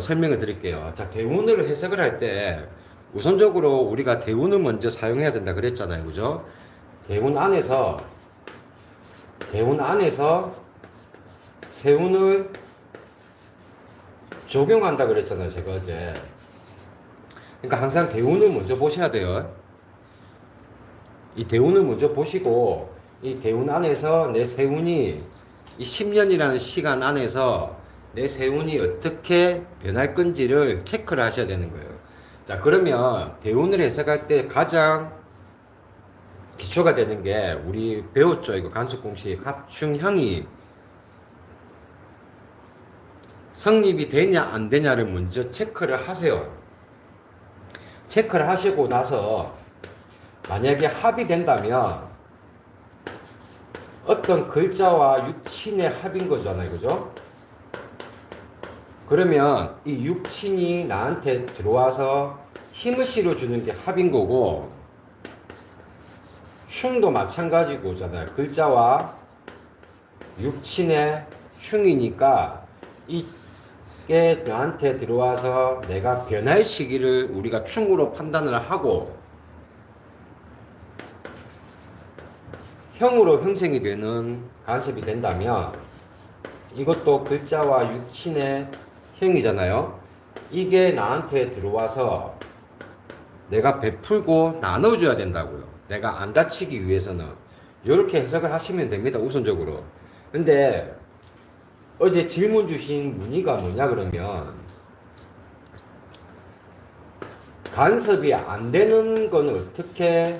설명을 드릴게요. 자, 대운을 해석을 할 때 우선적으로 우리가 대운을 먼저 사용해야 된다 그랬잖아요. 그죠? 대운 안에서 대운 안에서 세운을 적용한다 그랬잖아요. 제가 어제. 그러니까 항상 대운을 먼저 보셔야 돼요. 이 대운을 먼저 보시고 이 대운 안에서 내 세운이 이 10년이라는 시간 안에서 내 세운이 어떻게 변할 건지를 체크를 하셔야 되는 거예요. 자, 그러면 대운을 해석할 때 가장 기초가 되는 게 우리 배웠죠. 이거 간수 공식 합충형이 성립이 되냐 안 되냐를 먼저 체크를 하세요. 체크를 하시고 나서 만약에 합이 된다면 어떤 글자와 육친의 합인 거잖아요. 그죠? 그러면 이 육친이 나한테 들어와서 힘을 실어주는 게 합인 거고 흉도 마찬가지고잖아요. 글자와 육친의 흉이니까 이게 나한테 들어와서 내가 변할 시기를 우리가 충으로 판단을 하고 형으로 형성이 되는 간섭이 된다면 이것도 글자와 육친의 형이잖아요. 이게 나한테 들어와서 내가 베풀고 나눠줘야 된다고요. 내가 안 다치기 위해서는 이렇게 해석을 하시면 됩니다. 우선적으로. 근데 어제 질문 주신 문의가 뭐냐 그러면 간섭이 안 되는 건 어떻게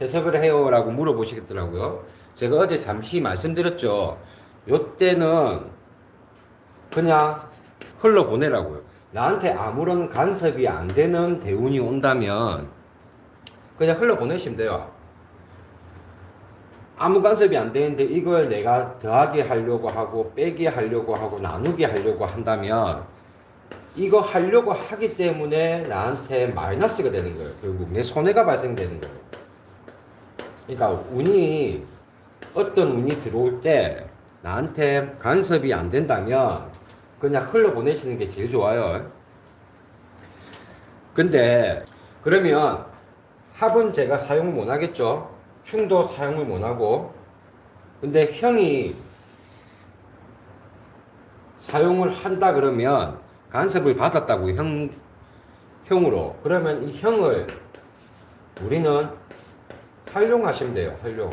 해석을 해요? 라고 물어보시겠더라고요. 제가 어제 잠시 말씀드렸죠. 요때는 그냥 흘러보내라고요. 나한테 아무런 간섭이 안 되는 대운이 온다면 그냥 흘러보내시면 돼요. 아무 간섭이 안 되는데 이걸 내가 더하게 하려고 하고 빼기 하려고 하고 나누게 하려고 한다면 이거 하려고 하기 때문에 나한테 마이너스가 되는 거예요. 결국 내 손해가 발생되는 거예요. 그러니까 운이 어떤 운이 들어올 때 나한테 간섭이 안 된다면 그냥 흘러보내시는 게 제일 좋아요. 근데 그러면 합은 제가 사용을 못 하겠죠. 흉도 사용을 못 하고 근데 형이 사용을 한다 그러면 간섭을 받았다고 형 형으로 그러면 이 형을 우리는 활용하시면 돼요. 활용.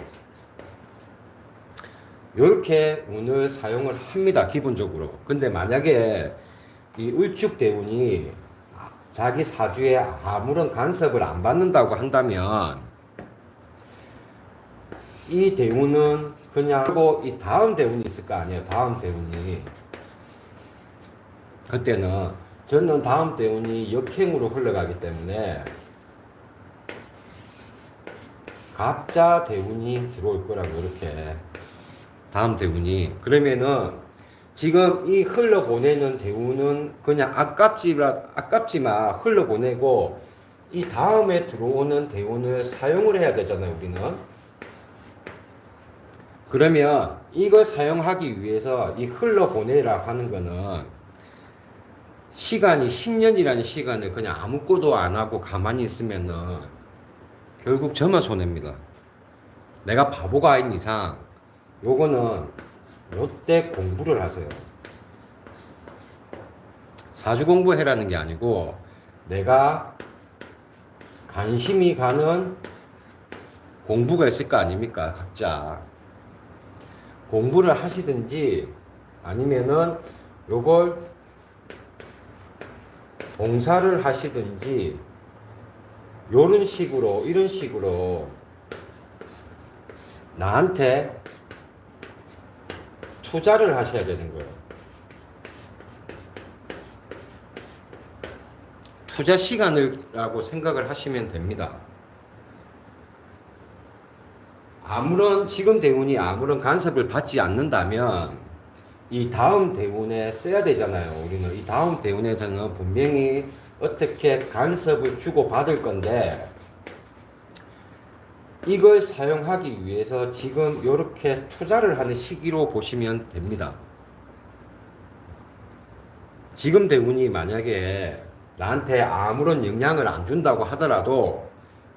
이렇게 운을 사용을 합니다. 기본적으로. 근데 만약에 이 을축 대운이 자기 사주에 아무런 간섭을 안 받는다고 한다면 이 대운은 그냥 이 다음 대운이 있을 거 아니에요. 다음 대운이 그때는 저는 다음 대운이 역행으로 흘러가기 때문에 갑자 대운이 들어올 거라고 이렇게 다음 대운이 그러면은 지금 이 흘러 보내는 대운은 그냥 아깝지만 아깝지만 흘러 보내고 이 다음에 들어오는 대운을 사용을 해야 되잖아요 우리는 그러면 이걸 사용하기 위해서 이 흘러 보내라 하는 거는 시간이 10년이라는 시간을 그냥 아무것도 안 하고 가만히 있으면은 결국 저만 손해입니다. 내가 바보가 아닌 이상 요거는 요때 공부를 하세요. 사주 공부해라는 게 아니고 내가 관심이 가는 공부가 있을 거 아닙니까? 각자. 공부를 하시든지 아니면은 요걸 봉사를 하시든지 요런 식으로 이런 식으로 나한테 투자를 하셔야 되는 거예요. 투자 시간을라고 생각을 하시면 됩니다. 아무런 지금 대운이 아무런 간섭을 받지 않는다면 이 다음 대운에 써야 되잖아요. 우리는 이 다음 대운에서는 분명히 어떻게 간섭을 주고 받을 건데 이걸 사용하기 위해서 지금 이렇게 투자를 하는 시기로 보시면 됩니다. 지금 대운이 만약에 나한테 아무런 영향을 안 준다고 하더라도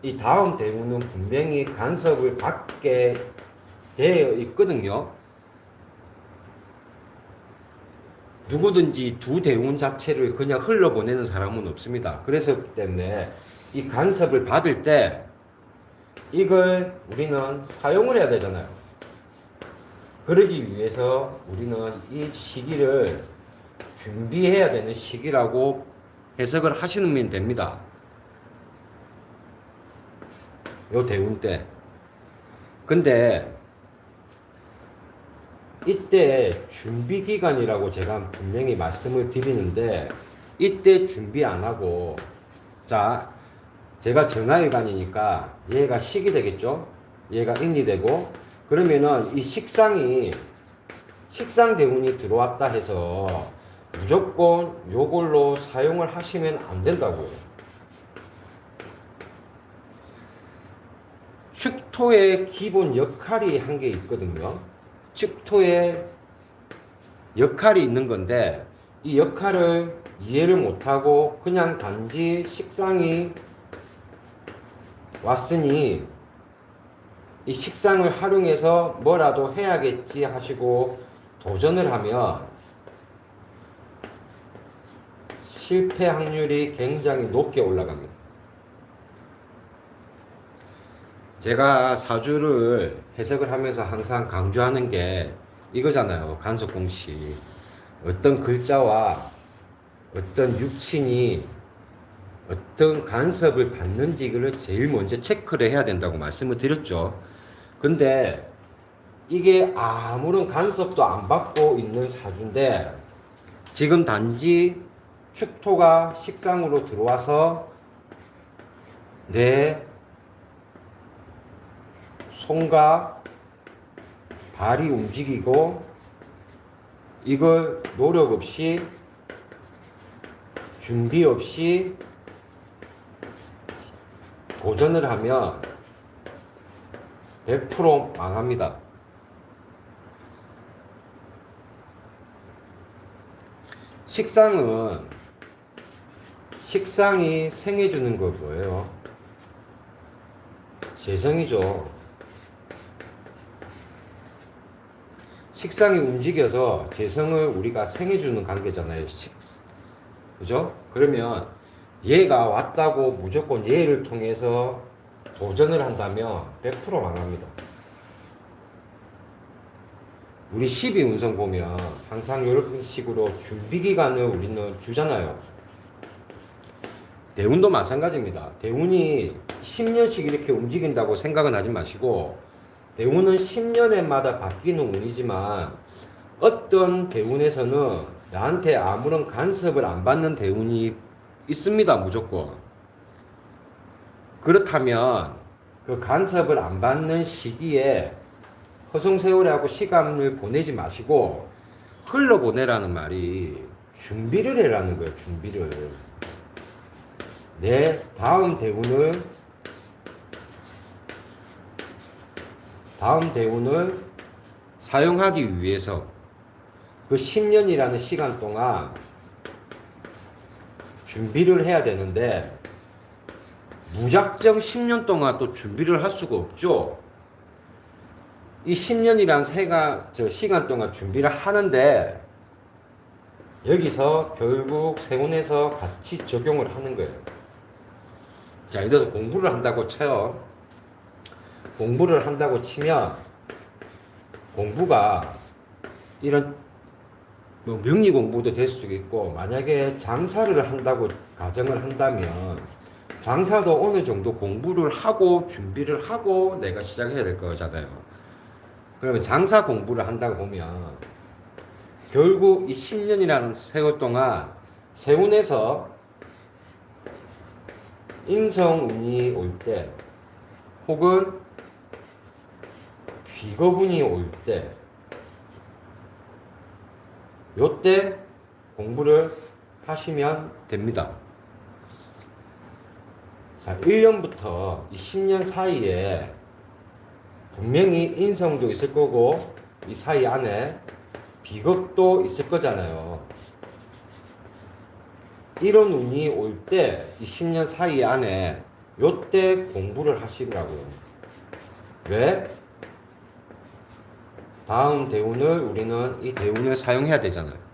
이 다음 대운은 분명히 간섭을 받게 되어 있거든요. 누구든지 두 대운 자체를 그냥 흘러보내는 사람은 없습니다. 그래서 때문에 이 간섭을 받을 때 이걸 우리는 사용을 해야 되잖아요. 그러기 위해서 우리는 이 시기를 준비해야 되는 시기라고 해석을 하시면 됩니다. 요 대운 때. 근데 이때 준비 기간이라고 제가 분명히 말씀을 드리는데 이때 준비 안 하고 자 제가 정하일간이니까 얘가 식이 되겠죠 얘가 인이 되고 그러면은 이 식상이 식상 대운이 들어왔다 해서 무조건 요걸로 사용을 하시면 안 된다고요. 축토의 기본 역할이 한 게 있거든요. 축토의 역할이 있는 건데 이 역할을 이해를 못하고 그냥 단지 식상이 왔으니 이 식상을 활용해서 뭐라도 해야겠지 하시고 도전을 하면 실패 확률이 굉장히 높게 올라갑니다. 제가 사주를 해석을 하면서 항상 강조하는 게 이거잖아요. 간섭 공식. 어떤 글자와 어떤 육친이 어떤 간섭을 받는지 를 제일 먼저 체크를 해야 된다고 말씀을 드렸죠. 근데 이게 아무런 간섭도 안 받고 있는 사주인데 지금 단지 축토가 식상으로 들어와서 내 손과 발이 움직이고 이걸 노력 없이 준비 없이 도전을 하면 100% 망합니다. 식상은 식상이 생해주는 거 뭐예요? 재성이죠. 식상이 움직여서 재성을 우리가 생해주는 관계잖아요. 식, 그죠? 그러면 얘가 왔다고 무조건 얘를 통해서 도전을 한다면 100% 망합니다. 우리 12 운성 보면 항상 이런 식으로 준비 기간을 우리는 주잖아요. 대운도 마찬가지입니다. 대운이 10년씩 이렇게 움직인다고 생각은 하지 마시고 대운은 10년에마다 바뀌는 운이지만 어떤 대운에서는 나한테 아무런 간섭을 안 받는 대운이 있습니다. 무조건. 그렇다면 그 간섭을 안 받는 시기에 허송세월하고 시간을 보내지 마시고 흘러보내라는 말이 준비를 해라는 거예요. 준비를. 내 다음 대운을 다음 대운을 사용하기 위해서 그 10년이라는 시간 동안 준비를 해야 되는데 무작정 10년 동안 또 준비를 할 수가 없죠. 이 10년이란 세가 저 시간 동안 준비를 하는데 여기서 결국 세운에서 같이 적용을 하는 거예요. 자, 예를 들어서 공부를 한다고 쳐요. 공부를 한다고 치면 공부가 이런 뭐 명리 공부도 될 수도 있고 만약에 장사를 한다고 가정을 한다면 장사도 어느 정도 공부를 하고 준비를 하고 내가 시작해야 될 거잖아요. 그러면 장사 공부를 한다고 보면 결국 이 10년이라는 세월 동안 세운에서 인성운이 올 때 혹은 비거분이 올 때 요때 공부를 하시면 됩니다. 자, 1년부터 이 10년 사이에 분명히 인성도 있을 거고 이 사이 안에 비겁도 있을 거잖아요. 이런 운이 올때이 10년 사이 안에 요때 공부를 하시라고요. 왜? 다음 대운을 우리는 이 대운을 사용해야 되잖아요.